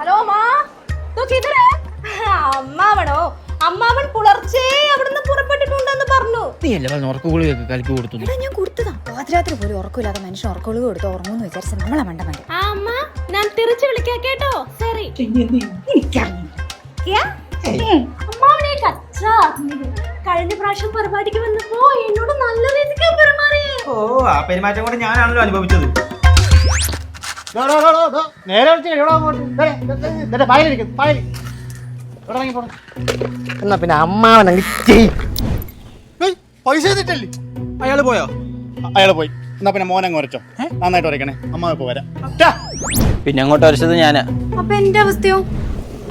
Hello മാ കിതറേ അമ്മാവണോ? അമ്മാവൻ പുലർച്ചെ അവിടുന്ന് പുറപ്പെട്ടിട്ടുണ്ടെന്ന് പറഞ്ഞു. നീ പറഞ്ഞു ഉറക്ക ഉറക്കുകുളിയൊക്കെ കലക്കി കൊടുത്തു എടാ ഞാൻ കൊടുത്തതാ. പാതിരാത്രി പോലും ഉറക്കമില്ലാതെ മനുഷ്യൻ ഉറക്കമുള്ളത് കൊടുത്ത് ഉറങ്ങുമെന്ന് വിചാരിച്ച നമ്മളെ മണ്ട മണ്ട ആ അമ്മ ഞാൻ തിരിച്ചു വിളിക്കാം കേട്ടോ. ശരി ക്യാ? ഏ, അമ്മാവനെ കച്ച കഴിഞ്ഞ പ്രാവശ്യം പരിപാടിക്ക് വന്നപ്പോ എന്നോട് നല്ല രീതിക്ക് പെരുമാറിയേ. ഓ ആ പെരുമാറ്റം കൊണ്ട് ഞാനാണല്ലോ അനുഭവിച്ചത്. നേരെ പായലിരിക്കുന്നു പായൽ ഇറങ്ങി പോണം? എന്നാ പിന്നെ അമ്മാവനങ്ങ് ചെയ്. ഏയ്, പൈസ ചെയ്തിട്ടല്ലേ അയാൾ പോയോ? അയാൾ പോയി. എന്നാ പിന്നെ മോനങ്ങ് ഉരച്ചോ നന്നായിട്ട് ഉരക്കണേ അമ്മ ഇപ്പൊ വരാം. ടാ. പിന്നെ അങ്ങോട്ട് വരച്ചത് ഞാൻ. അപ്പൊ എന്റെ അവസ്ഥയോ?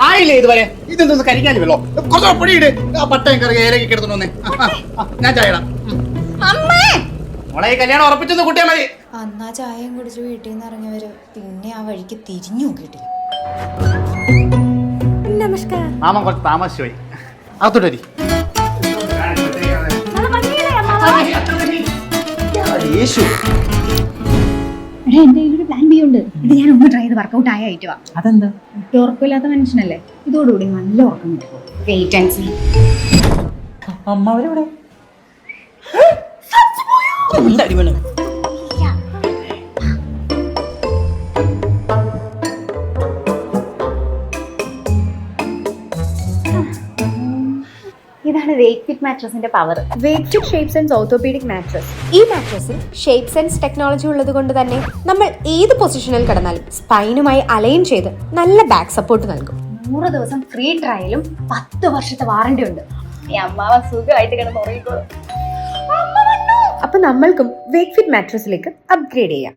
ആയില്ലേ ഇതുവരെ? ഇതെന്തോന്ന് കഴിക്കാനും വെള്ളോ കുറച്ച് പൊടിയിട്. ആ പട്ടയം കറി ഏലക്കി കിടന്നു ഞാൻ ചായ ഇടാം. അമ്മേ! മോളെ ഈ കല്യാണം ഉറപ്പിച്ചൊന്ന് കുട്ടിയാ മതി. അന്നാ ചായയും കുടിച്ച് വീട്ടിൽ നിന്ന് ഇറങ്ങിയവര് പിന്നെ ആ വഴിക്ക് തിരിഞ്ഞു നോക്കിയിട്ടില്ല. നമസ്കാരം. മാമൻ കുറച്ച് താമസിച്ചു പോയി. അകത്തോട്ട് വരി. നല്ല ഭംഗിയില്ലേ അമ്മാവ? യേശു. എടാ എന്റെ കയ്യിലൊരു പ്ലാൻ ബി ഉണ്ട്. ഇത് ഞാൻ ഒന്ന് ട്രൈ ചെയ്ത് വർക്കൗട്ട് ആയ ഐറ്റമാ അതെന്താ? ഒട്ടും ഉറക്കമില്ലാത്ത മനുഷ്യനല്ലേ? ഇതോടുകൂടി നല്ല ഉറക്കം കിട്ടും. വെയിറ്റ് ആൻഡ് സീ അമ്മാവരെവിടെ ഇതാണ് weight fit മാട്രസിന്റെ power weight fit shapes and orthopaedic mattress ഈ മാട്രസിൽ ഷേപ്പ് സെൻസ് ടെക്നോളജി ഉള്ളത് കൊണ്ട് തന്നെ നമ്മൾ ഏത് പൊസിഷനിൽ കിടന്നാലും സ്പൈനുമായി അലൈൻ ചെയ്ത് നല്ല ബാക്ക് സപ്പോർട്ട് നൽകും. നൂറ് ദിവസം ഫ്രീ ട്രയലും പത്ത് വർഷത്തെ വാറണ്ടി ഉണ്ട്. ഈ അമ്മാവ സുഖമായിട്ട് കിടന്ന് ഉറങ്ങിക്കോളും. അപ്പൊ നമ്മൾക്കും വേക്ക് ഫിറ്റ് മാട്രസിലേക്ക് അപ്ഗ്രേഡ് ചെയ്യാം.